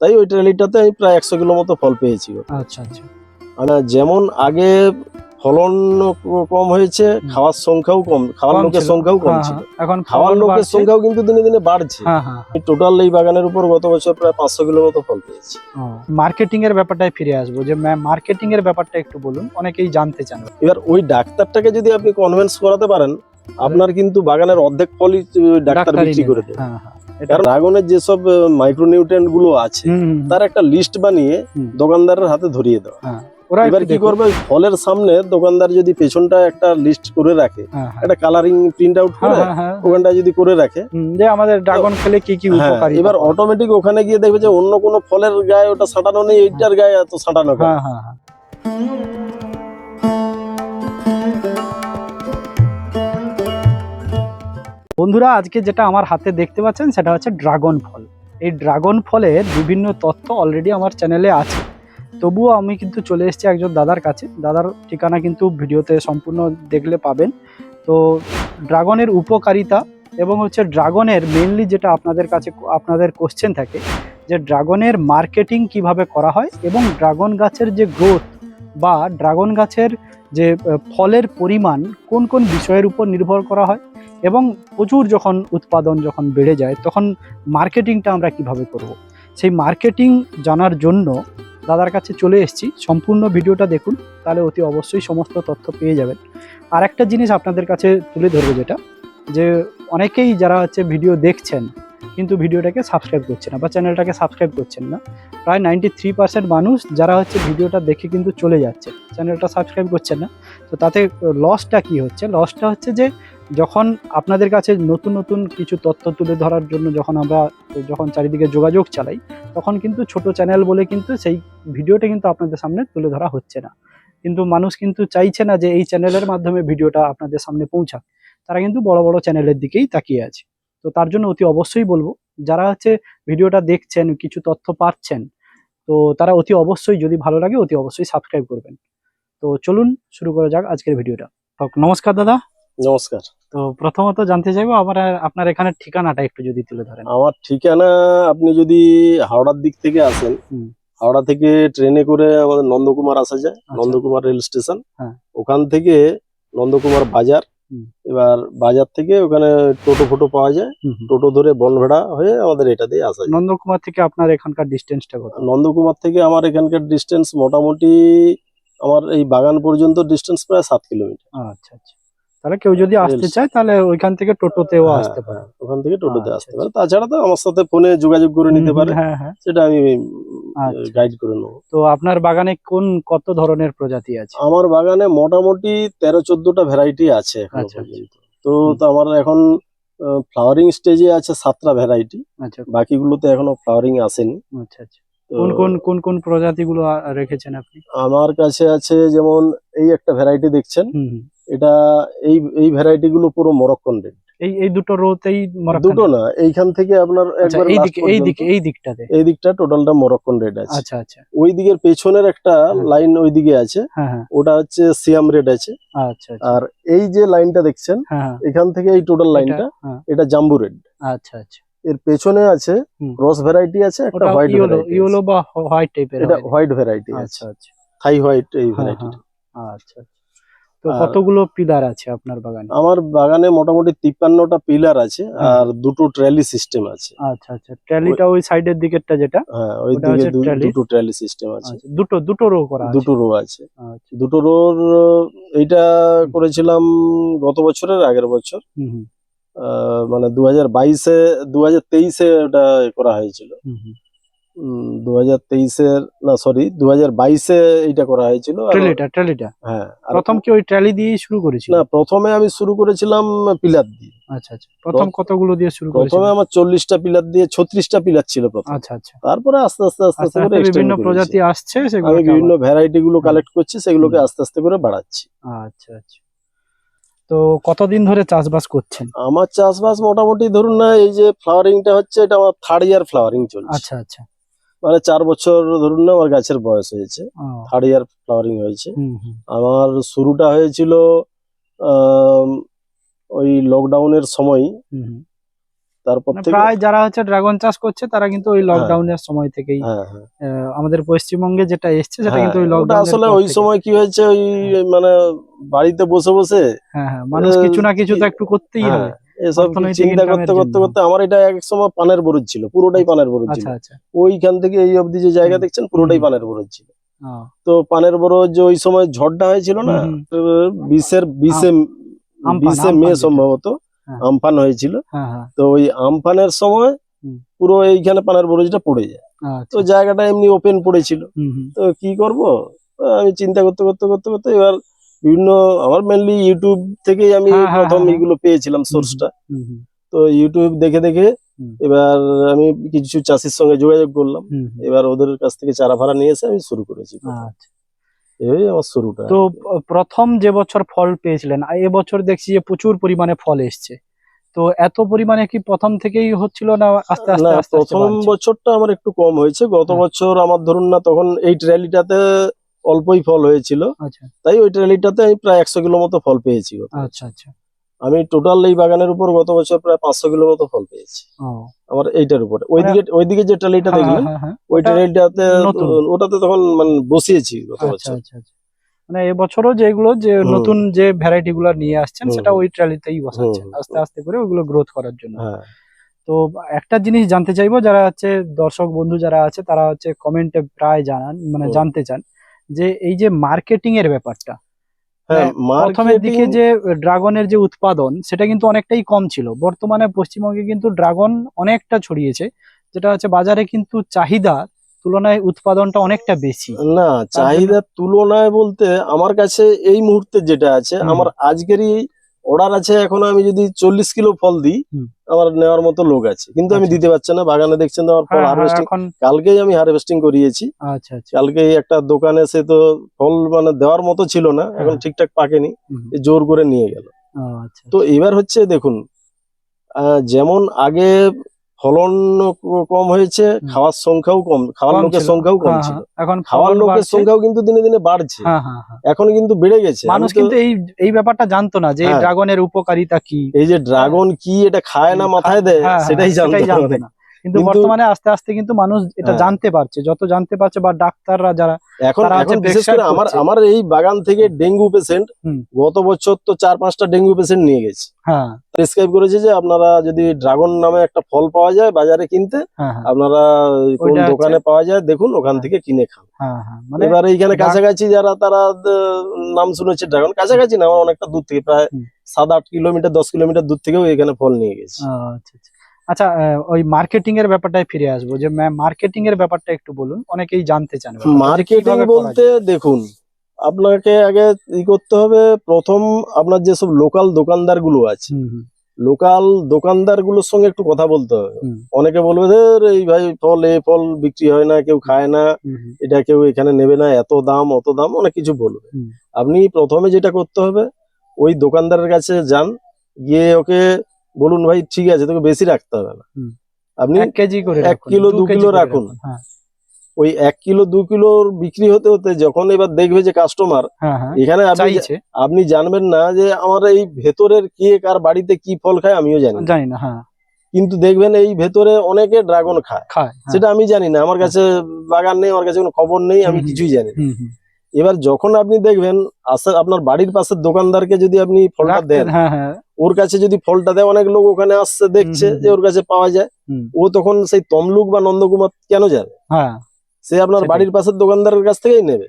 তাই ওই ট্রেলিটাতে আমি প্রায় একশো কিলো মতো ফল পেয়েছি। আচ্ছা আচ্ছা। মানে যেমন আগে ফলন কম হয়েছে খাওয়ার সংখ্যাও কম খাওয়ার লোকের সংখ্যাও কম হ্যাঁ, ছিল। হ্যাঁ। এখন খাওয়ার লোকের সংখ্যাও কিন্তু দিনে দিনে বাড়ছে। হ্যাঁ টোটাল এই বাগানের উপর গত বছর প্রায় পাঁচশো কিলো মতো ফল পেয়েছি। মার্কেটিং এর ব্যাপারটায় ফিরে আসব। যে মার্কেটিং এর ব্যাপারটা একটু বলুন অনেকেই জানতে চান। এবার ওই ডাক্তারটাকে যদি আপনি কনভেন্স করাতে পারেন আপনার কিন্তু বাগানের অর্ধেক ফলই ডাক্তার বিক্রি করে দেবে। হ্যাঁ হ্যাঁ ড্রাগনের যেসব মাইক্রোনিউট্রেন্টগুলো আছে। তার একটা লিস্ট বানিয়ে দোকানদারের হাতে ধরিয়ে দেওয়া ওরা এবার কি করবে ফলের সামনে দোকানদার যদি পেছনটা একটা লিস্ট করে রাখে হ্যাঁ, হ্যাঁ। একটা কালারিং প্রিন্ট আউট হ্যাঁ, করে হ্যাঁ, হ্যাঁ। ওখানটা যদি করে রাখে যে আমাদের ড্রাগন খেলে কি কি হ্যাঁ, উপকারী এবার অটোমেটিক ওখানে গিয়ে দেখবে যে অন্য কোনো ফলের গায়ে ওটা সাঁটানো নেই এইটার গায়ে এত সাঁটানো হ্যাঁ হ্যাঁ বন্ধুরা, আজকে যেটা আমার হাতে দেখতে পাচ্ছেন, সেটা হচ্ছে ড্রাগন ফল। এই ড্রাগন ফলের বিভিন্ন তথ্য অলরেডি আমার চ্যানেলে আছে। তবুও আমি কিন্তু চলে এসেছি একজন দাদার কাছে। দাদার ঠিকানা কিন্তু ভিডিওতে সম্পূর্ণ দেখলে পাবেন। তো ড্রাগনের উপকারিতা এবং হচ্ছে ড্রাগনের মেনলি যেটা আপনাদের কাছে, আপনাদের কোশ্চেন থাকে, যে ড্রাগনের মার্কেটিং কীভাবে করা হয় এবং ড্রাগন গাছের যে গ্রোথ বা ড্রাগন গাছের যে ফলের পরিমাণ কোন কোন বিষয়ের উপর নির্ভর করা হয় এবং প্রচুর যখন উৎপাদন যখন বেড়ে যায়, তখন মার্কেটিংটা আমরা কীভাবে করব। সেই মার্কেটিং জানার জন্য দাদার কাছে চলে এসেছি। সম্পূর্ণ ভিডিওটা দেখুন, তাহলে অতি অবশ্যই সমস্ত তথ্য পেয়ে যাবেন। আর একটা জিনিস আপনাদের কাছে তুলে ধরবো যেটা, যে অনেকেই যারা হচ্ছে ভিডিও দেখছেন, কিন্তু ভিডিওটাকে সাবস্ক্রাইব করছে না বা চ্যানেলটাকে সাবস্ক্রাইব করছেন না, প্রায় নাইনটি থ্রি পার্সেন্ট মানুষ যারা হচ্ছে ভিডিওটা দেখে কিন্তু চলে যাচ্ছে, চ্যানেলটা সাবস্ক্রাইব করছেন না। তো তাতে লসটা কি হচ্ছে? লসটা হচ্ছে যে যখন আপনাদের কাছে নতুন নতুন কিছু তথ্য তুলে ধরার জন্য যখন আমরা, যখন চারিদিকে যোগাযোগ চালাই, তখন কিন্তু ছোট চ্যানেল বলে কিন্তু সেই ভিডিওটা কিন্তু আপনাদের সামনে তুলে ধরা হচ্ছে না। কিন্তু মানুষ কিন্তু চাইছে না যে এই চ্যানেলের মাধ্যমে ভিডিওটা আপনাদের সামনে পৌঁছাক। তারা কিন্তু বড় বড় চ্যানেলের দিকেই তাকিয়ে আছে। তো তার জন্য অতি অবশ্যই বলব, যারা হচ্ছে ভিডিওটা দেখছেন, কিছু তথ্য পাচ্ছেন, তো তারা অতি অবশ্যই যদি ভালো লাগে, অতি অবশ্যই সাবস্ক্রাইব করবেন। তো চলুন শুরু করা যাক আজকের ভিডিওটা। নমস্কার দাদা। নমস্কার। তো প্রথমত জানতে চাইব আমার আপনার এখানে ঠিকানাটা একটু যদি তুলে ধরেন। আমার ঠিকানা আপনি যদি হাওড়ার দিক থেকে আসেন হাওড়া থেকে ট্রেনে করে আমাদের নন্দকুমার আসা যায় আচ্ছা। Nandakumar rail station. হ্যাঁ। ওখান থেকে নন্দকুমার বাজার এবার বাজার থেকে ওখানে টোটো ফোটো পাওয়া যায়। টোটো ধরে বনভেড়া হয়ে আমাদের এটা দিয়ে আসা যায়। নন্দকুমার থেকে আপনার এখানকার ডিস্টেন্সটা কত? নন্দকুমার থেকে আমার এখানকার ডিস্টেন্স মোটামুটি আমার এই বাগান পর্যন্ত ডিস্টেন্স প্রায় সাত কিলোমিটার। আচ্ছা আচ্ছা। তাহলে কেউ যদি আসতে চায় তাহলে ওইখান থেকে টোটোতেও হ্যাঁ, আসতে পারে। হ্যাঁ, ওখান থেকে টোটোতে আচ্ছা, আসতে পারে। তাছাড়া তো আমার সাথে ফোনে যোগাযোগ করে নিতে পারে। হ্যাঁ হ্যাঁ। সেটা আমি আচ্ছা। গাইড করে নেব। তো আপনার বাগানে কোন কত ধরনের প্রজাতি আছে? আমার বাগানে মোটামুটি তেরো চোদ্দটা ভ্যারাইটি আছে আচ্ছা, তো তো আমার এখন ফ্লাওয়ারিং স্টেজে আছে সাতটা ভ্যারাইটি আচ্ছা। বাকিগুলোতে এখনও ফ্লাওয়ারিং আসেনি। আচ্ছা আচ্ছা। কোন কোন কোন কোন প্রজাতিগুলো রেখেছেন আপনি? আমার কাছে আছে যেমন এই একটা ভ্যারাইটি দেখছেন। এটা এই এই ভ্যারাইটি গুলো পুরো মরক্কন রেড এই এই দুটো রোতেই মরক্কান দুটো না এইখান থেকে আপনার আচ্ছা একবার এই দিকে এই দিকে এই দিকটাতে এই দিকটা টোটালটা মরক্কন রেড আছে। আচ্ছা আচ্ছা। ওই দিকের পেছনের একটা হ্যাঁ। লাইন ওই দিকে আছে। হ্যাঁ হ্যাঁ। ওটা হচ্ছে সিয়াম রেড আছে। আচ্ছা আচ্ছা। আর এই যে লাইনটা দেখছেন হ্যাঁ হ্যাঁ। এখান থেকে এই টোটাল লাইনটা এটা- হ্যাঁ। জাম্বু রেড আচ্ছা আচ্ছা। এর পেছনে আছে রস ভ্যারাইটি আছে একটা হোয়াইট ইয়েলো ইয়েলো বা হোয়াইট টাইপের এটা হোয়াইট ভ্যারাইটি আচ্ছা আচ্ছা। থাই হোয়াইট এই হ্যাঁ, ভ্যারাইটি হ্যাঁ। আচ্ছা আচ্ছা। তো কতগুলো পিলার আছে আপনার বাগানে? আমার বাগানে মোটামুটি তিপ্পান্নটা পিলার আছে আর দুটো ট্র্যালি সিস্টেম আছে। আচ্ছা আচ্ছা। ট্র্যালিটা ওই সাইডের দিকেরটা যেটা? হ্যাঁ ওই দিকে দুটো ট্র্যালি সিস্টেম আছে। আচ্ছা দুটো দুটো রো করা আছে। দুটো রো আছে। আচ্ছা। দুটো রোর এইটা করেছিলাম গত বছরের আগের বছর। মানে দু হাজার বাইশে দু হাজার তেইশে ওটা করা হয়েছিল। দু হাজার তেইশের না সরি দু হাজার বাইশে করা হয়েছিল আর- ট্রেলিটা ট্রেলিটা? হ্যাঁ আর প্রথম কি ওই ট্রেলি শুরু করেছিল? না প্রথমে আমি শুরু করেছিলাম পিলার দিয়ে। আচ্ছা আচ্ছা প্রথম কতগুলো দিয়ে শুরু করেছিল? প্রথমে আমার চল্লিশটা পিলার দিয়ে ছত্রিশটা পিলার ছিল প্রথম। আচ্ছা আচ্ছা। তারপরে আস্তে আস্তে আস্তে আস্তে আস্তে করে বিভিন্ন প্রজাতি আসছে সেগুলো আমি বিভিন্ন ভ্যারাইটি গুলো কালেক্ট করছি সেগুলোকে আস্তে আস্তে করে বাড়াচ্ছি। আচ্ছা আচ্ছা। তো কতদিন ধরে চাষবাস করছেন? আমার চাষবাস মোটামুটি ধরুন না এই যে ফ্লাওয়ারিংটা হচ্ছে এটা আমার থার্ড ইয়ার ফ্লাওয়ারিং চলছে। আচ্ছা আচ্ছা। মানে চার বছর ধরুন না আমার গাছের বয়স হয়েছে। থার্ড ইয়ার ফ্লাওয়ারিং হয়েছে। আমার শুরুটা হয়েছিল ওই লকডাউনের সময়। তারপর মানে প্রায় যারা হচ্ছে ড্রাগন চাষ করছে তারা কিন্তু ওই লকডাউনের সময় থেকেই হ্যাঁ হ্যাঁ। আমাদের পশ্চিমবঙ্গে যেটা এসছে সেটা হ্যাঁ, কিন্তু ওই লকডাউন আসলে ওই সময় কি হয়েছে ওই মানে বাড়িতে বসে বসে হ্যাঁ হ্যাঁ মানুষ কিছু না কিছু তো একটু করতেই হ্যাঁ, হবে এসব চিন্তা করতে করতে করতে আমার এটা এক সময় পানের বরজ ছিল পুরোটাই পানের বরজ ছিল। আচ্ছা আচ্ছা। ওইখান থেকে এই অবধি যে জায়গা দেখছেন পুরোটাই। পানের বরজ ছিল। তো পানের বরজ ওই সময় ঝড়টা হয়েছিল না বিশের বিশে বিশে মে সম্ভবত। হ্যাঁ। আমফান হয়েছিল। হ্যাঁ হ্যাঁ। তো ওই আমফানের সময় পুরো এইখানে পানের বরজটা পড়ে যায়। আচ্ছা। তো জায়গাটা এমনি ওপেন পড়েছিল। তো কি করব? আমি চিন্তা করতে করতে করতে করতে এবার বিভিন্ন আমার মেনলি ইউটিউব থেকেই আমি হ্যাঁ, হ্যাঁ, প্রথম হ্যাঁ। এগুলো পেয়েছিলাম সোর্সটা তো ইউটিউব দেখে দেখে এবার আমি কিছু চাষির সঙ্গে যোগাযোগ করলাম। এবার ওদের কাছ থেকে চারা ভাড়া নিয়ে এসে আমি শুরু করেছি। আচ্ছা। এই আমার শুরুটা তো প্রথম যে বছর ফল পেয়েছিলেন আর এবছর দেখছি যে প্রচুর পরিমাণে ফল এসছে। তো এত পরিমাণে কি প্রথম থেকেই হচ্ছিল না আস্তে আস্তে আস্তে আস্তে প্রথম বছরটা আমার একটু কম হয়েছে। গত হ্যাঁ। বছর আমার ধরুন না তখন এই ট্র্যালিটাতে অল্পই ফল হয়েছিল। আচ্ছা। তাই ওই ট্র্যালিটাতে আমি প্রায় একশো কিলো মতো ফল পেয়েছি আচ্ছা আচ্ছা। আমি টোটাল এই বাগানের উপর গত বছর প্রায় পাঁচশো কিলো মতো ফল পেয়েছি। ও। আমার এইটার উপরে। ওইদিকে ওইদিকে যে ট্র্যালিটা হ্যাঁ, দেখলেন হ্যাঁ, হ্যাঁ। ওই নতুন। ওটাতে তখন মানে বসিয়েছি গত আচ্ছা বছর। আচ্ছা আচ্ছা। মানে এবছরও যেগুলো যে নতুন যে ভ্যারাইটি গুলো নিয়ে আসছেন সেটা ওই ট্রালিতেই বসাচ্ছেন আস্তে আস্তে করে ওইগুলো গ্রোথ করার জন্য। তো একটা জিনিস জানতে চাইব যারা হচ্ছে দর্শক বন্ধু যারা আছে তারা হচ্ছে কমেন্টে প্রায় জানান মানে জানতে চান যে এই যে মার্কেটিং এর ব্যাপারটা মানে প্রথমের দিকে যে ড্রাগনের যে উৎপাদন সেটা কিন্তু অনেকটাই কম ছিল। বর্তমানে পশ্চিমবঙ্গে কিন্তু ড্রাগন অনেকটা ছড়িয়েছে যেটা হচ্ছে বাজারে কিন্তু চাহিদা তুলনায় উৎপাদনটা অনেকটা বেশি। না চাহিদার তুলনায় বলতে আমার কাছে এই মুহূর্তে যেটা আছে আমার আজকেরই অর্ডার আছে এখন আমি যদি চল্লিশ কিলো ফল দিই আমার নেওয়ার মতো লোক আছে। কিন্তু আমি আচ্ছা। দিতে পারছি না বাগানে দেখছেন তো আমার ফল হ্যাঁ, হ্যাঁ, হারভেস্টিং এখন কালকেই আমি হারভেস্টিং করিয়েছি। আচ্ছা আচ্ছা। কালকেই একটা দোকানে সে তো ফল মানে দেওয়ার মতো ছিল না এখন হ্যাঁ। ঠিকঠাক পাকেনি জোর করে নিয়ে গেল। তো এবার হচ্ছে দেখুন আহ, যেমন আগে ফলন কম হয়েছে খাওয়ার সংখ্যাও কম খাওয়ার লোকের সংখ্যাও কম হ্যাঁ, ছিল। এখন খাওয়ার লোকের সংখ্যাও কিন্তু দিনে দিনে বাড়ছে। হ্যাঁ হ্যাঁ এখন কিন্তু বেড়ে গেছে। মানুষ কিন্তু এই এই ব্যাপারটা জানতো না যে। ড্রাগনের উপকারিতা কি। এই যে ড্রাগন কি এটা খায় না মাথায় দেয় সেটাই জানতো না। কিন্তু বর্তমানে আস্তে আস্তে কিন্তু মানুষ এটা হ্যাঁ। জানতে পারছে যত জানতে পারছে বা ডাক্তাররা যারা এখন এখন বিশেষ করে আমার আমার এই বাগান থেকে ডেঙ্গু পেশেন্ট গত বছর তো চার পাঁচটা ডেঙ্গু পেশেন্ট নিয়ে গেছে। হ্যাঁ। প্রেসক্রাইব করেছে যে আপনারা যদি ড্রাগন নামে একটা ফল পাওয়া যায় বাজারে কিনতে হ্যাঁ হ্যাঁ, আপনারা কোন দোকানে পাওয়া যায় দেখুন ওখান হ্যাঁ। থেকে কিনে খান। হ্যাঁ হ্যাঁ। মানে এবার এইখানে কাছাকাছি যারা তারা নাম শুনেছে ড্রাগন কাছাকাছি না আমার অনেকটা দূর থেকে প্রায় সাত আট কিলোমিটার দশ কিলোমিটার দূর থেকেও এখানে ফল নিয়ে গেছে। ও, আচ্ছা। আচ্ছা ওই মার্কেটিং এর ব্যাপারটায় ফিরে আসব। যে মার্কেটিং এর ব্যাপারটা একটু বলুন অনেকেই জানতে চান মার্কেটিং বলতে দেখুন আপনাকে আগে ই করতে হবে প্রথম আপনার যেসব লোকাল দোকানদারগুলো আছে লোকাল দোকানদারগুলোর সঙ্গে একটু কথা বলতে হবে। অনেকে বলবে ধর এই ভাই ফল এ ফল বিক্রি হয় না কেউ খায় না এটা কেউ এখানে নেবে না এত দাম অত দাম অনেক কিছু বলবে। আপনি প্রথমে যেটা করতে হবে ওই দোকানদারের কাছে যান গিয়ে ওকে বলুন ভাই ঠিক আছে তোকে বেশি রাখতে হবে না আপনি এক কেজি করে এক কিলো, দু কিলো রাখুন। হ্যাঁ ওই এক কিলো দু কিলোর বিক্রি হতে হতে যখন এবার দেখবে যে কাস্টমার হ্যাঁ হ্যাঁ এখানে আপনি জানবেন না যে আমার এই ভেতরের কে কার বাড়িতে কি ফল খায় আমিও জানি না। জানি না কিন্তু দেখবেন এই ভেতরে অনেকে ড্রাগন খায়। সেটা আমি জানি না আমার কাছে বাগান নেই আমার কাছে কোনো খবর নেই আমি। কিছুই জানি। এবার যখন আপনি দেখবেন আপনার বাড়ির পাশের দোকানদারকে যদি আপনি ফলটা দেন ওর কাছে যদি ফলটা দেয় অনেক লোক ওখানে আসছে দেখছে যে ওর কাছে পাওয়া যায় ও তখন সেই তমলুক বা নন্দকুমার কেন যাবে? হ্যাঁ সে আপনার বাড়ির পাশের দোকানদারের কাছ থেকেই নেবে।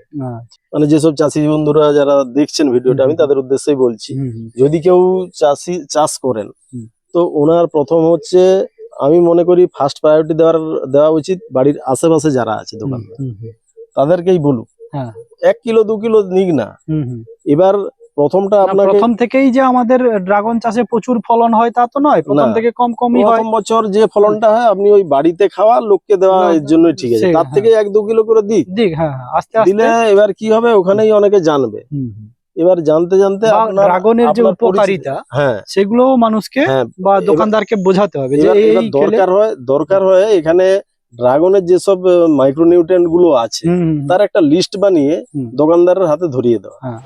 মানে যেসব চাষি বন্ধুরা যারা দেখছেন ভিডিওটা আমি তাদের উদ্দেশ্যেই বলছি যদি কেউ চাষি চাষ করেন তো ওনার প্রথম হচ্ছে আমি মনে করি ফার্স্ট প্রায়োরিটি দেওয়ার দেওয়া উচিত বাড়ির আশেপাশে যারা আছে হুম, দোকান হুম, হুম, তাদেরকেই বলুক হ্যাঁ। এক কিলো দু কিলো নিক না। এবার প্রথমটা আপনাকে প্রথম থেকেই যে আমাদের ড্রাগন চাষে প্রচুর ফলন হয় তা তো নয় প্রথম থেকে কম কমই হয়। প্রথম বছর যে ফলনটা হয় আপনি ওই বাড়িতে খাওয়া লোককে দেওয়া এর জন্যই ঠিক আছে। তার হ্যাঁ। থেকে এক দু কিলো করে দিক দিক হ্যাঁ হ্যাঁ, আস্তে দিলে এবার কি হবে ওখানেই অনেকে জানবে। এবার জানতে জানতে ড্রাগনের যে উপকারিতা হ্যাঁ। সেগুলো মানুষকে হ্যাঁ। বা দোকানদারকে বোঝাতে হবে যে দরকার হয় দরকার হয় এখানে ড্রাগনের যেসব মাইক্রোনিউট্রিয়েন্টগুলো আছে তার একটা লিস্ট বানিয়ে দোকানদারের হাতে ধরিয়ে দেওয়া। হ্যাঁ।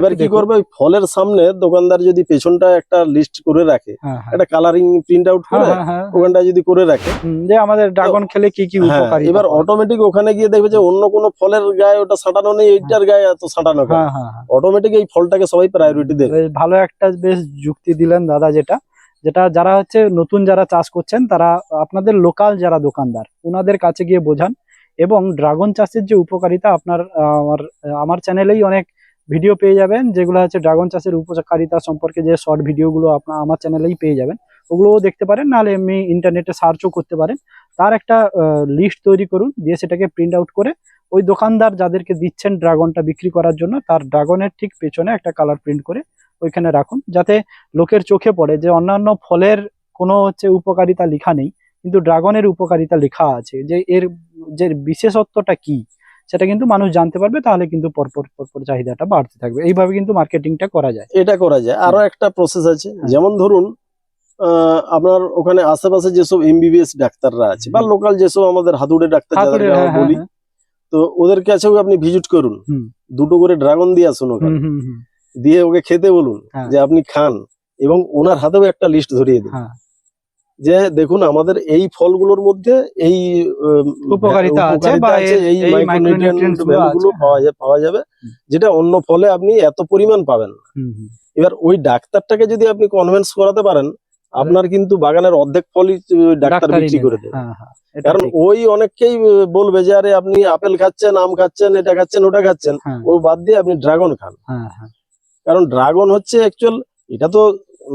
এবার কি করবে? ওই ফলের সামনে দোকানদার যদি পেছনটা একটা লিস্ট করে রাখে হ্যাঁ হ্যাঁ। একটা কালারিং প্রিন্ট আউট করে ওখানটা যদি করে রাখে যে আমাদের ড্রাগন খেলে কি কি উপকারী এবার অটোমেটিক ওখানে গিয়ে দেখবে যে অন্য কোনো ফলের গায়ে ওটা সাঁটানো নেই এইটার গায়ে এত সাঁটানো। অটোমেটিক এই ফলটাকে সবাই প্রায়োরিটি দেবে। ভালো একটা বেশ যুক্তি দিলেন দাদা যেটা। যেটা যারা হচ্ছে নতুন যারা চাষ করছেন, তারা আপনাদের লোকাল যারা দোকানদার ওনাদের কাছে গিয়ে বোঝান এবং ড্রাগন চাষের যে উপকারিতা আপনার আমার আমার চ্যানেলেই অনেক ভিডিও পেয়ে যাবেন, যেগুলো হচ্ছে ড্রাগন চাষের উপকারিতা সম্পর্কে যে শর্ট ভিডিওগুলো আপনার আমার চ্যানেলেই পেয়ে যাবেন। ওগুলোও দেখতে পারেন, নাহলে এমনি ইন্টারনেটে সার্চও করতে পারেন। তার একটা লিস্ট তৈরি করুন, দিয়ে সেটাকে প্রিন্ট আউট করে ওই দোকানদার যাদেরকে দিচ্ছেন ড্রাগনটা বিক্রি করার জন্য, তার ড্রাগনের ঠিক পেছনে একটা কালার প্রিন্ট করে ওইখানে রাখুন। যাতে লোকের চোখে পড়ে যে অন্যান্য ফলের কোনো হচ্ছে উপকারিতা লেখা নেই কিন্তু ড্রাগনের উপকারিতা লেখা আছে। যে এর যে বিশেষত্বটা কি সেটা কিন্তু মানুষ জানতে পারবে তাহলে কিন্তু পরপর পরপর চাহিদাটা বাড়তে থাকবে। এইভাবে কিন্তু মার্কেটিংটা করা যায়। এটা করা যায়। আরও একটা প্রসেস আছে। হ্যাঁ। যেমন ধরুন আহ, আপনার ওখানে আশেপাশে যেসব এমবিবিএস ডাক্তাররা আছে বা লোকাল যেসব আমাদের হাতুড়ে ডাক্তার আমরা হ্যাঁ, বলি হ্যাঁ, তো ওদের কাছেও আপনি ভিজিট করুন। দুটো করে ড্রাগন দিয়ে আসুন ওখানে। দিয়ে ওকে খেতে বলুন হ্যাঁ। যে আপনি খান এবং ওনার হাতেও একটা লিস্ট ধরিয়ে দিন। হ্যাঁ। যে দেখুন আমাদের এই ফলগুলোর মধ্যে এই উপকারিতা আছে বা এই এই মাইক্রোনিউট্রিয়েন্টগুলো পাওয়া যায় পাওয়া যাবে যেটা অন্য ফলে আপনি এত পরিমাণ পাবেন এবার ওই ডাক্তারটাকে যদি আপনি কনভিন্স করাতে পারেন আপনার কিন্তু বাগানের অর্ধেক ফলই ডাক্তার বিক্রি করে দেবে। হ্যাঁ, কারণ ওই অনেককেই বলবে যে আরে আপনি আপেল খাচ্ছেন আম খাচ্ছেন এটা খাচ্ছেন ওটা খাচ্ছেন। ও বাদ দিয়ে আপনি ড্রাগন খান। কারণ ড্রাগন হচ্ছে অ্যাকচুয়াল এটা তো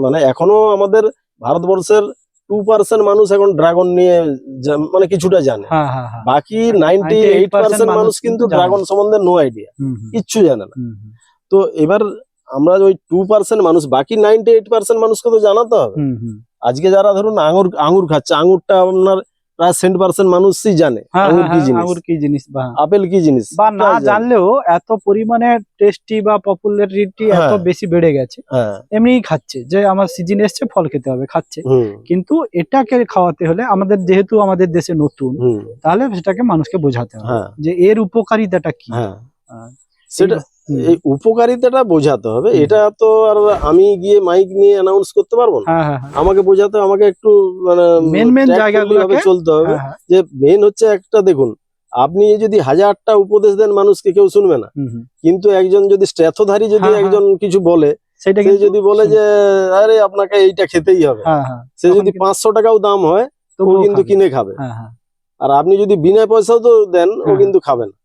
মানে এখনও আমাদের ভারতবর্ষের টু পার্সেন্ট মানুষ এখন ড্রাগন নিয়ে মানে কিছুটা জানে। হ্যাঁ, হ্যাঁ, হ্যাঁ, বাকি নাইনটি এইট পার্সেন্ট মানুষ কিন্তু ড্রাগন সম্বন্ধে নো আইডিয়া কিচ্ছু জানে না। তো এবার আমরা ওই টু পার্সেন্ট মানুষ বাকি নাইনটি এইট পার্সেন্ট মানুষকে তো জানাতে হবে। আজকে যারা ধরুন আঙুর আঙুর খাচ্ছে আঙুরটা আপনার প্রায় সেন্ট পার্সেন্ট মানুষই জানে হ্যাঁ, আঙুর হ্যাঁ, কি হ্যাঁ, জিনিস কি জিনিস বা। আপেল কি জিনিস বা না জানলেও এত পরিমাণে টেস্টি বা পপুলারিটি এত। বেশি বেড়ে গেছে খাচ্ছে যে আমার সিজন এসছে ফল খেতে হবে খাচ্ছে। কিন্তু এটাকে খাওয়াতে হলে আমাদের যেহেতু আমাদের দেশে নতুন তাহলে সেটাকে মানুষকে বোঝাতে হবে যে এর উপকারিতাটা কি। সেটা। এই উপকারিতাটা বোঝাতে হবে। এটা তো আর আমি গিয়ে মাইক নিয়ে অ্যানাউন্স করতে পারব না। হ্যাঁ হ্যাঁ হ্যাঁ, আমাকে বোঝাতে আমাকে একটু মানে tactfully জায়গাগুলোকে- চলতে হবে। যে মেন হচ্ছে একটা দেখুন আপনি যদি হাজারটা উপদেশ দেন মানুষকে কেউ শুনবে না। কিন্তু একজন যদি স্ট্যাথোধারী যদি। একজন কিছু বলে সেটা যদি বলে যে আরে আপনাকে এইটা খেতেই হবে। সে যদি পাঁচশো টাকাও দাম হয় ও কিন্তু কিনে খাবে। আর আপনি যদি বিনা পয়সাও তো দেন ও। কিন্তু খাবেন হুম, তো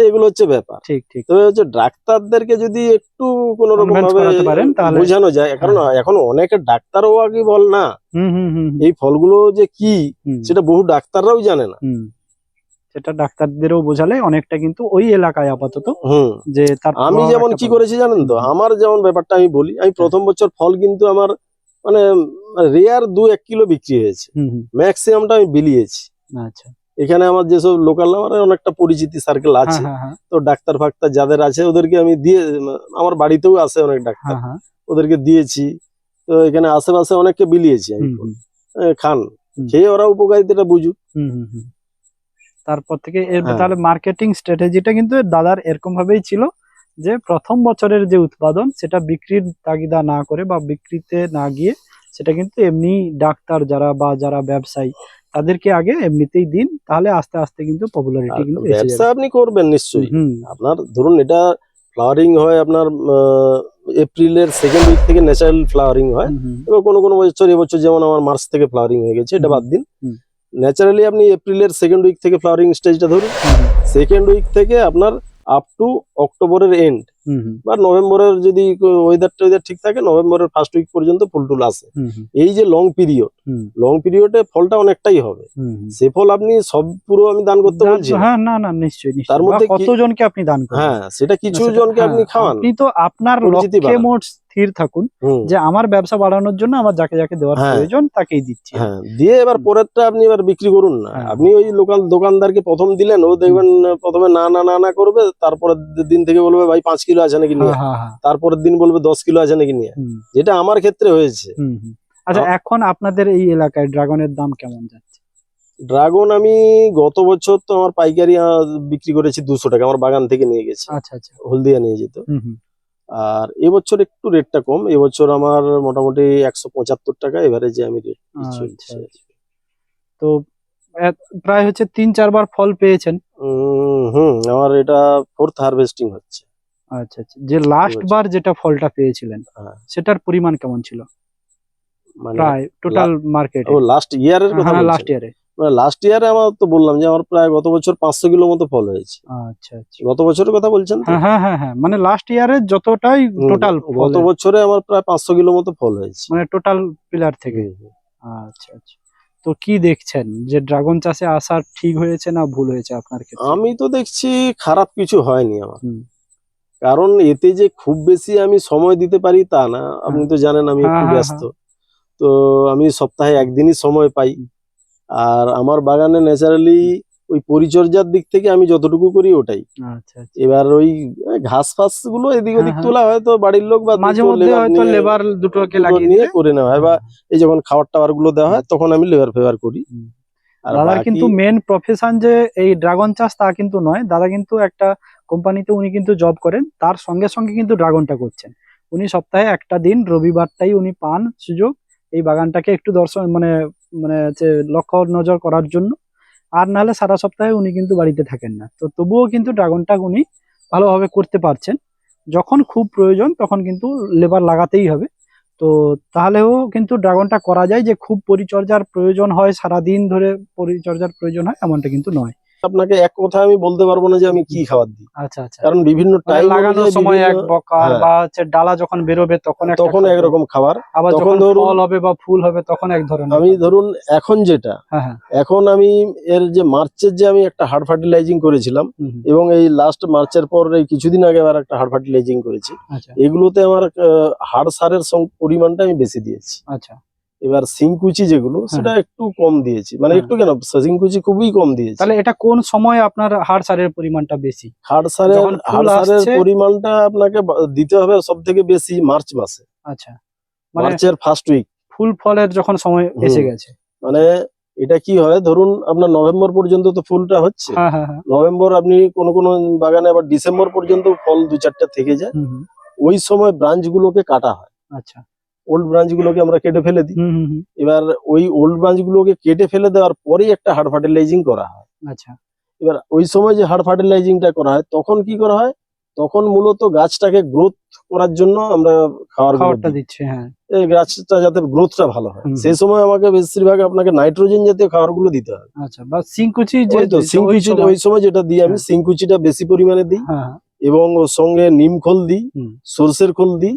এগুলো হচ্ছে ব্যাপার। ঠিক ঠিক। তবে হচ্ছে ডাক্তারদেরকে যদি একটু কোন রকম ভাবে বোঝানো যায় কারণ এখন অনেকে ডাক্তারও আগে বল না। এই ফলগুলো যে কি সেটা বহু ডাক্তাররাও জানে না। সেটা ডাক্তারদেরও বোঝালে অনেকটা কিন্তু ওই এলাকায় আপাতত। হুম। যে তার আমি যেমন কি করেছি জানেন তো? আমার যেমন ব্যাপারটা আমি বলি আমি প্রথম বছর ফল কিন্তু আমার মানে রেয়ার দু এক কিলো বিক্রি হয়েছে। ম্যাক্সিমামটা আমি বিলিয়েছি। আচ্ছা। এখানে আমার যেসব লোকাল আমার অনেকটা পরিচিতি সার্কেল হ্যাঁ আছে। হ্যাঁ হ্যাঁ। তো ডাক্তার ফাক্তার যাদের আছে ওদেরকে আমি দিয়ে আমার বাড়িতেও আছে অনেক ডাক্তার। ওদেরকে দিয়েছি। তো এখানে আশেপাশে অনেককে বিলিয়েছি আমি। খান। খেয়ে ওরা উপকারিতাটা বুঝুক। হুম, হুম, হুম। তারপর থেকে এর। তাহলে মার্কেটিং স্ট্র্যাটেজিটা কিন্তু দাদার এরকম ভাবেই ছিল যে প্রথম বছরের যে উৎপাদন সেটা বিক্রির তাগিদা না করে বা বিক্রিতে না গিয়ে সেটা কিন্তু এমনি ডাক্তার যারা বা যারা ব্যবসায়ী তাদেরকে আগে এমনিতেই দিন তাহলে আস্তে আস্তে কিন্তু পপুলারিটি কিন্তু ব্যবসা আপনি করবেন নিশ্চয়ই। আপনার ধরুন এটা ফ্লাওয়ারিং হয় আপনার এপ্রিলের সেকেন্ড উইক থেকে ন্যাচারাল ফ্লাওয়ারিং হয়। এবার কোনো কোনো বছর এবছর যেমন আমার মার্চ থেকে ফ্লাওয়ারিং হয়ে গেছে এটা বাদ দিন। ন্যাচারালি আপনি এপ্রিলের সেকেন্ড উইক থেকে ফ্লাওয়ারিং স্টেজটা ধরুন। সেকেন্ড উইক থেকে আপনার আপ টু অক্টোবরের এন্ড বা নভেম্বরের যদি ওয়েদার ঠিক থাকে নভেম্বরের ফার্স্ট উইক পর্যন্ত ফুল টুল আসে এই যে লং পিরিয়ড লং পিরিয়ডে ফলটা অনেকটাই হবে। সে ফল আপনি সব পুরো আমি দান করতে পারছি বলছি না। হ্যাঁ না না নিশ্চয়ই তার মধ্যে কতজনকে আপনি দান করেন? হ্যাঁ সেটা কিছু জনকে আপনি হ্যাঁ, খাওয়ান। আপনি তো আপনার লক্ষ্যে মোট স্থির থাকুন যে আমার ব্যবসা বাড়ানোর জন্য আমার যাকে যাকে দেওয়ার হ্যাঁ। প্রয়োজন তাকেই দিচ্ছি। হ্যাঁ দিয়ে এবার। পরেরটা আপনি এবার বিক্রি করুন না। হ্যাঁ। আপনি ওই লোকাল দোকানদারকে প্রথম দিলেন ও দেখবেন প্রথমে না না না না করবে তারপরের দিন থেকে বলবে ভাই পাঁচ কিলো আছে নাকি নিয়ে তারপরের দিন বলবে দশ কিলো আছে নাকি নিয়ে যেটা আমার ক্ষেত্রে হয়েছে। আচ্ছা এখন আপনাদের এই এলাকায় ড্রাগনের দাম কেমন যাচ্ছে? ড্রাগন আমি গত বছর তো আমার পাইকারি বিক্রি করেছি দুশো টাকা আমার বাগান থেকে নিয়ে গেছি। আচ্ছা আচ্ছা। হলদিয়া নিয়ে যেত। আর এবছর একটু রেটটা কম। এবছর আমার মোটামুটি একশো পঁচাত্তর টাকা এভারেজে আমি রেট আচ্ছা আচ্ছা। তো প্রায় হচ্ছে তিন চারবার ফল পেয়েছেন। হুম আমার এটা ফোর্থ হারভেস্টিং হচ্ছে। আচ্ছা আচ্ছা। যে লাস্ট বার যেটা ফলটা পেয়েছিলেন হ্যাঁ। সেটার পরিমাণ কেমন ছিল? মানে প্রায় টোটাল মার্কেট ও লাস্ট ইয়ারের কথা হ্যাঁ বলছেন? লাস্ট ইয়ারে মানে লাস্ট ইয়ারে আমার তো বললাম যে আমার প্রায় গত বছর পাঁচশো কিলো মতো ফল হয়েছে। আচ্ছা আচ্ছা। গত বছরের কথা বলছেন? হ্যাঁ হ্যাঁ হ্যাঁ হ্যাঁ মানে লাস্ট ইয়ারে যতটাই টোটাল গত বছরে আমার প্রায় পাঁচশো কিলো মতো ফল হয়েছে। মানে টোটাল পিলার থেকে। আচ্ছা আচ্ছা। তো কি দেখছেন? যে ড্রাগন চাষে আসা ঠিক হয়েছে না ভুল হয়েছে আপনার ক্ষেত্রে? আমি তো দেখছি খারাপ কিছু হয়নি আমার। কারণ এতে যে খুব বেশি আমি সময় দিতে পারি তা না। আপনি তো জানেন আমি হ্যাঁ, একটু হ্যাঁ, ব্যস্ত। তো আমি সপ্তাহে একদিনই সময় পাই। আর আমার বাগানে ন্যাচারালি ওই পরিচর্যার দিক থেকে আমি যতটুকু করি ওটাই। আচ্ছা আচ্ছা। এবার ওই ঘাস ফাসগুলো এদিক হ্যাঁ, ওদিক হ্যাঁ। তোলা হয়তো বাড়ির লোক বা মাঝে মধ্যে হয়তো লেবার দুটোকে লাগিয়ে নিয়ে করে নেওয়া হয় বা এই যখন খাবার টাবারগুলো দেওয়া হয় তখন আমি লেবার ফেভার করি। আর দাদার কিন্তু মেন প্রফেশন যে এই ড্রাগন চাষ তা কিন্তু নয়। দাদা কিন্তু একটা কোম্পানিতে উনি কিন্তু জব করেন। তার সঙ্গে সঙ্গে কিন্তু ড্রাগনটা করছেন। উনি সপ্তাহে একটা দিন রবিবারটাই উনি পান সুযোগ। এই বাগানটাকে একটু দর্শন মানে মানে হচ্ছে লক্ষ্য নজর করার জন্য। আর নাহলে সারা সপ্তাহে উনি কিন্তু বাড়িতে থাকেন না। তো তবুও কিন্তু ড্রাগনটা উনি ভালোভাবে করতে পারছেন। যখন খুব প্রয়োজন তখন কিন্তু লেবার লাগাতেই হবে। তো তাহলেও কিন্তু ড্রাগনটা করা যায় যে খুব পরিচর্যার প্রয়োজন হয় সারা দিন ধরে পরিচর্যার প্রয়োজন হয়, এমনটা কিন্তু নয়। আপনাকে এক কথা আমি বলতে পারব না যে আমি কি খাবার দিই। আচ্ছা আচ্ছা। কারণ বিভিন্ন মানে টাইম লাগানোর সময় এক বকার হ্যাঁ। বা হচ্ছে ডালা যখন বেরোবে তখন তখন একরকম খাবার। আবার যখন ধরুন- ফল হবে বা ফুল হবে তখন এক ধরনের আমি ধরুন এখন যেটা হ্যাঁ হ্যাঁ। এখন আমি এর যে মার্চের যে আমি একটা হার্ড ফার্টিলাইজিং করেছিলাম এবং এই লাস্ট মার্চের পর এই কিছুদিন আগে আবার একটা হার্ড ফার্টিলাইজিং করেছি। আচ্ছা। এগুলোতে আমার হাড় সারের পরিমাণটা আমি বেশি দিয়েছি। আচ্ছা। এবার সিংকুচি যেগুলো সেটা একটু কম দিয়েছি। মানে হ্যাঁ। একটু কেন সিংকুচি খুবই কম দিয়েছি। তাহলে এটা কোন সময় আপনার হাড় সারের পরিমাণটা বেশি? হাড় সারের হাড় সারের পরিমাণটা আপনাকে দিতে হবে সব থেকে বেশি মার্চ মাসে। আচ্ছা। মানে মার্চের ফার্স্ট উইক ফুল ফলের যখন সময়। এসে গেছে। মানে এটা কি হয় ধরুন আপনার নভেম্বর পর্যন্ত তো ফুলটা হচ্ছে। হ্যাঁ হ্যাঁ হ্যাঁ। নভেম্বর আপনি কোন কোন বাগানে আবার ডিসেম্বর পর্যন্ত ফল দু চারটে থেকে যায়। ওই সময় ব্রাঞ্চ গুলোকে কাটা হয়। আচ্ছা। ওল্ড ব্রাঞ্চ গুলোকে আমরা কেটে ফেলে দিই। এবার ওই ওল্ড ব্রাঞ্চ গুলোকে কেটে ফেলে দেওয়ার পরেই একটা হার্ড ফার্টিলাইজিং করা হয়। আচ্ছা। এবার ওই সময় যে হার্ড ফার্টিলাইজিংটা করা হয় তখন কি করা হয়? তখন মূলত গাছটাকে গ্রোথ করার জন্য আমরা খাবার খাবারটা দিচ্ছে হ্যাঁ। এই গাছটা যাতে গ্রোথটা ভালো হয়। সেই সময় আমাকে বেশিরভাগ আপনাকে নাইট্রোজেন জাতীয় খাবারগুলো দিতে হয়। আচ্ছা বা সিংকুচি যে যে- ওই সময়- যেটা দিই আমি হ্যাঁ। সিংকুচিটা বেশি পরিমাণে দিই। হ্যাঁ হ্যাঁ, এবং ওর সঙ্গে নিম খোল দিই। সর্ষের খোল দিই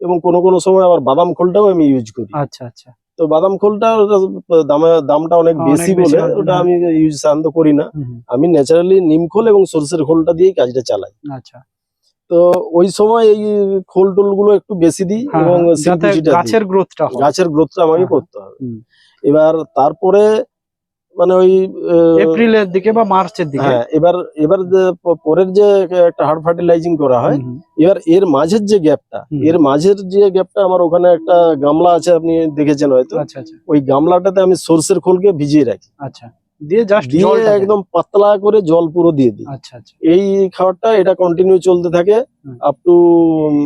এবং কোনো কোনো সময় আবার বাদাম খোলটাও আমি ইউজ করি। আচ্ছা আচ্ছা। তো বাদাম খোলটা দামটা অনেক বেশি বলে ওটা হ্যাঁ। আমি ইউজ সাধারণত করি না। আমি ন্যাচারালি নিম খোল এবং সর্ষের খোলটা দিয়েই কাজটা চালাই। আচ্ছা। তো ওই সময় এই খোল টোলগুলো একটু বেশি দিই হ্যাঁ, এবং হ্যাঁ। গাছের গ্রোথটা গাছের গ্রোথটা আমাকে করতে হবে। এবার তারপরে মানে ওই এপ্রিলের দিকে বা মার্চের দিকে। হ্যাঁ এবার এবার পরের যে একটা হার্ড ফার্টিলাইজিং করা হয় এবার এর মাঝের যে গ্যাপটা এর মাঝের যে গ্যাপটা আমার ওখানে একটা গামলা আছে আপনি দেখেছেন হয়তো। আচ্ছা আচ্ছা। ওই গামলাটাতে আমি সর্ষের খোলকে ভিজিয়ে রাখি। আচ্ছা। দিয়ে জাস্ট দিয়ে একদম পাতলা করে জল পুরো দিয়ে দিই। আচ্ছা আচ্ছা। এই খাবারটা এটা কন্টিনিউ চলতে থাকে আপ টু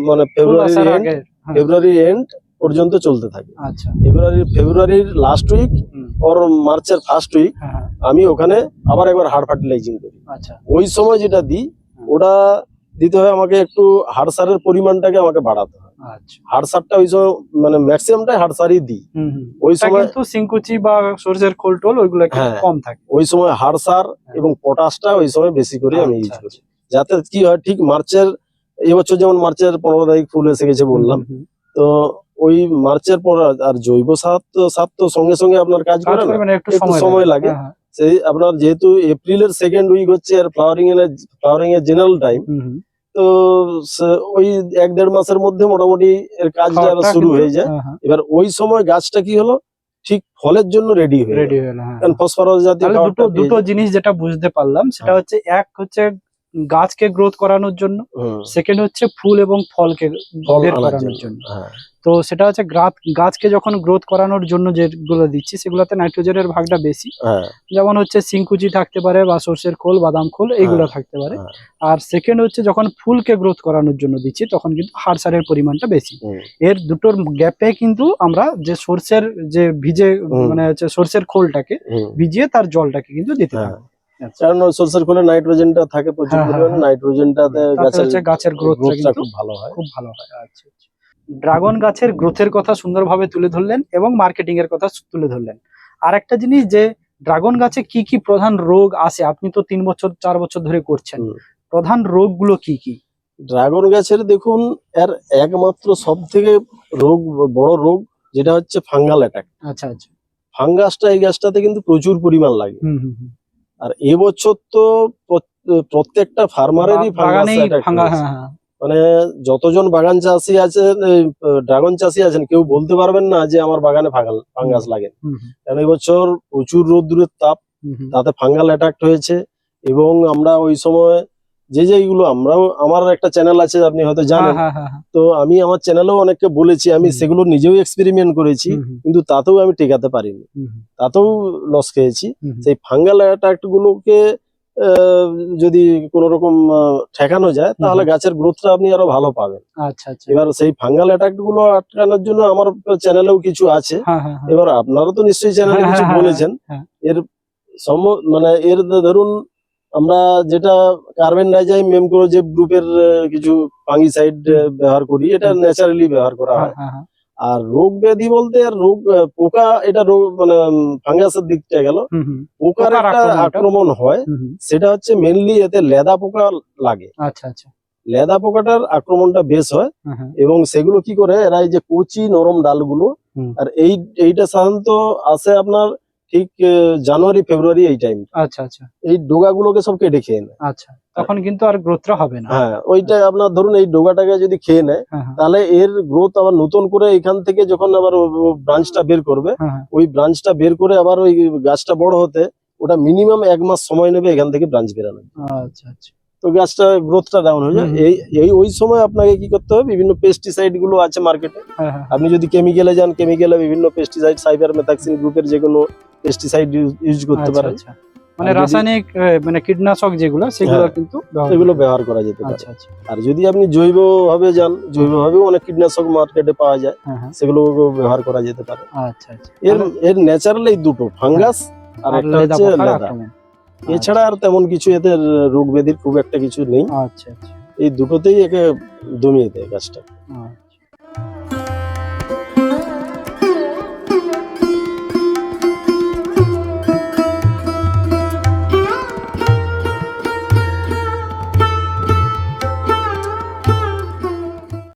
মানে ফেব্রুয়ারি এন্ড ফেব্রুয়ারি এন্ড পর্যন্ত চলতে থাকে। আচ্ছা। ফেব্রুয়ারি ফেব্রুয়ারির লাস্ট উইক ওর মার্চের ফার্স্ট উইক হ্যাঁ হ্যাঁ, আমি ওখানে আবার একবার হাড় ফার্টিলাইজিং করি। আচ্ছা। ওই সময় যেটা দিই ওটা দিতে হয় আমাকে একটু হাড় সারের পরিমাণটাকে আমাকে বাড়াতে হয়। আচ্ছা। হাড় সারটা ওই সময় মানে ম্যাক্সিমামটাই হাড় সারই দিই। ওই সময় কিন্তু সিংকুচি বা সরষের খোল টোল ওইগুলো হ্যাঁ। কম থাকে। ওই সময় হাড় সার এবং পটাশটা ওই সময় বেশি করে আমি ইউজ আচ্ছা, করি। যাতে কি হয় ঠিক মার্চের এবছর যেমন মার্চের পনেরো তারিখ ফুল এসে গেছে বললাম তো ওই মার্চের পর আর জৈব সার তো সার তো সঙ্গে সঙ্গে আপনার কাজ করে না একটু সময় লাগে। হ্যাঁ, হ্যাঁ, সেই আপনার যেহেতু এপ্রিলের সেকেন্ড উইক হচ্ছে আর ফ্লাওয়ারিং এর ফ্লাওয়ারিং এর জেনারেল টাইম। তো ওই এক দেড় মাসের মধ্যে মোটামুটি এর কাজটা শুরু হয়ে যায় হ্যাঁ, এবার ওই সময় গাছটা কি হলো ঠিক ফলের জন্য রেডি হয়ে রেডি হয়ে গেল। কারণ ফসফরাস জাতীয় দুটো দুটো জিনিস যেটা বুঝতে পারলাম সেটা। হচ্ছে এক হচ্ছে গাছকে গ্রোথ করানোর জন্য। সেকেন্ড হচ্ছে ফুল এবং ফলকে বের করানোর জন্য হ্যাঁ। তো সেটা হচ্ছে গাছকে যখন গ্রোথ করানোর জন্য যেগুলো দিচ্ছি সেগুলোতে নাইট্রোজেনের ভাগটা বেশি। হ্যাঁ। যেমন হচ্ছে সিংকুচি থাকতে পারে বা সর্ষের খোল বাদাম খোল এইগুলো হ্যাঁ, থাকতে পারে। আর সেকেন্ড হচ্ছে যখন ফুলকে গ্রোথ করানোর জন্য দিচ্ছি তখন কিন্তু হাড় সারের পরিমাণটা বেশি। এর দুটোর গ্যাপে কিন্তু আমরা যে সর্ষের যে ভিজে মানে হচ্ছে সর্ষের খোলটাকে ভিজিয়ে তার জলটাকে কিন্তু দিতে হ্যাঁ। আচ্ছা। কারণ ওই সরষের খোলে নাইট্রোজেনটা থাকে প্রচুর হ্যাঁ, হ্যাঁ, পরিমাণে হ্যাঁ। নাইট্রোজেনটাতে গাছের গাছের গ্রোথটা খুব ভালো হয়। খুব ভালো হয়। আচ্ছা ড্রাগন গাছের গ্রোথের কথা সুন্দরভাবে তুলে ধরলেন এবং মার্কেটিং এর কথা তুলে ধরলেন। আর একটা জিনিস যে ড্রাগন গাছে কি কি প্রধান রোগ আসে আপনি তো তিন বছর চার বছর ধরে করছেন। প্রধান রোগগুলো কি কি? ড্রাগন গাছের দেখুন এর একমাত্র সব থেকে রোগ বড় রোগ যেটা হচ্ছে ফাঙ্গাল অ্যাটাক। আচ্ছা আচ্ছা। ফাঙ্গাসটা এই গাছটাতে কিন্তু প্রচুর পরিমাণ লাগে। আর এবছর তো প্রত- প্রত্যেকটা ফার্মারেরই হ্যাঁ হ্যাঁ। মানে যতজন বাগান চাষি আছেন ড্রাগন চাষি আছেন কেউ বলতে পারবেন না যে আমার বাগানে ফাঙ্গাল ফাঙ্গাস লাগে। কারণ এবছর প্রচুর রোদ্দুরের তাপ। তাতে ফাঙ্গাল অ্যাটাক হয়েছে এবং আমরা ওই সময় যে যে এইগুলো আমরাও আমার একটা চ্যানেল আছে আপনি হয়তো জানেন। হ্যাঁ, হ্যাঁ, হ্যাঁ, তো আমি আমার চ্যানেলেও অনেককে বলেছি আমি সেগুলো নিজেও এক্সপেরিমেন্ট করেছি কিন্তু তাতেও আমি টেকাতে পারিনি। তাতেও লস খেয়েছি। সেই ফাঙ্গাল অ্যাটাক গুলোকে যদি কোন রকম ঠেকানো যায় তাহলে গাছের গ্রোথটা আপনি আরও ভালো পাবেন। আচ্ছা আচ্ছা। এবার সেই ফাঙ্গাল অ্যাটাকগুলো আটকানোর জন্য আমার চ্যানেলেও কিছু আছে। হ্যাঁ হ্যাঁ হ্যাঁ। এবার আপনারও তো নিশ্চয়ই চ্যানেলে হ্যাঁ, কিছু হ্যাঁ, বলেছেন। হ্যাঁ। এর সম মানে এর ধরুন আমরা যেটা কার্বন ডাইজাইম মেমক্রোজেব গ্রুপের কিছু ফাঙ্গিসাইড ব্যবহার করি এটা ন্যাচারালি ব্যবহার করা হ্যাঁ, হয় হ্যাঁ। আর রোগ ব্যাধি বলতে আর রোগ পোকা এটা রোগ মানে ফাঙ্গাসের দিকটা গেল। পোকার একটা আক্রমণ হয়। সেটা হচ্ছে মেনলি এতে লেদা পোকা লাগে। আচ্ছা আচ্ছা। লেদা পোকাটার আক্রমণটা বেশ হয় হ্যাঁ, হ্যাঁ। এবং সেগুলো কি করে এরা এই যে কচি নরম ডালগুলো আর এই এইটা সাধারণত আসে আপনার ঠিক জানুয়ারি ফেব্রুয়ারি এই টাইম আচ্ছা আচ্ছা। এই ডোগাগুলোকে সব কেটে খেয়ে নেয়। আচ্ছা তখন কিন্তু আর গ্রোথটা হবে না। হ্যাঁ ওইটা আপনার ধরুন এই ডোগাটাকে যদি খেয়ে নেয় হ্যাঁ হ্যাঁ, তাহলে এর গ্রোথ আবার নতুন করে এখান থেকে যখন আবার ব্রাঞ্চটা বের করবে হ্যাঁ। ওই ব্রাঞ্চটা বের করে আবার ওই গাছটা বড় হতে ওটা মিনিমাম এক মাস সময় নেবে এখান থেকে ব্রাঞ্চ বেরানো আচ্ছা আচ্ছা। তো গাছটা গ্রোথটা ডাউন হয়ে যায়। এই এই ওই সময় আপনাকে কি করতে হবে? বিভিন্ন পেস্টিসাইডগুলো আছে মার্কেটে আপনি যদি কেমিক্যালে যান কেমিক্যালে বিভিন্ন পেস্টিসাইড সাইবার মেথাক্সিন গ্রুপের যে কোনো পেস্টিসাইড ইউজ করতে আচ্ছা, পারেন। আচ্ছা। মানে রাসায়নিক মানে কীটনাশক যেগুলো সেগুলো হ্যাঁ, কিন্তু ব্যবহার এগুলো ব্যবহার করা যেতে পারে। আচ্ছা আর যদি আপনি জৈব ভাবে যান জৈব ভাবেও অনেক কীটনাশক মার্কেটে পাওয়া যায় হ্যাঁ হ্যাঁ। সেগুলো ব্যবহার করা যেতে পারে। আচ্ছা এর এর ন্যাচারাল এই দুটো ফাঙ্গাস আর একটা হচ্ছে লেদা এছাড়া আর তেমন কিছু এদের রোগ ব্যাধির খুব একটা কিছু নেই। আচ্ছা আচ্ছা। এই দুটোতেই একে দমিয়ে দেয় গাছটা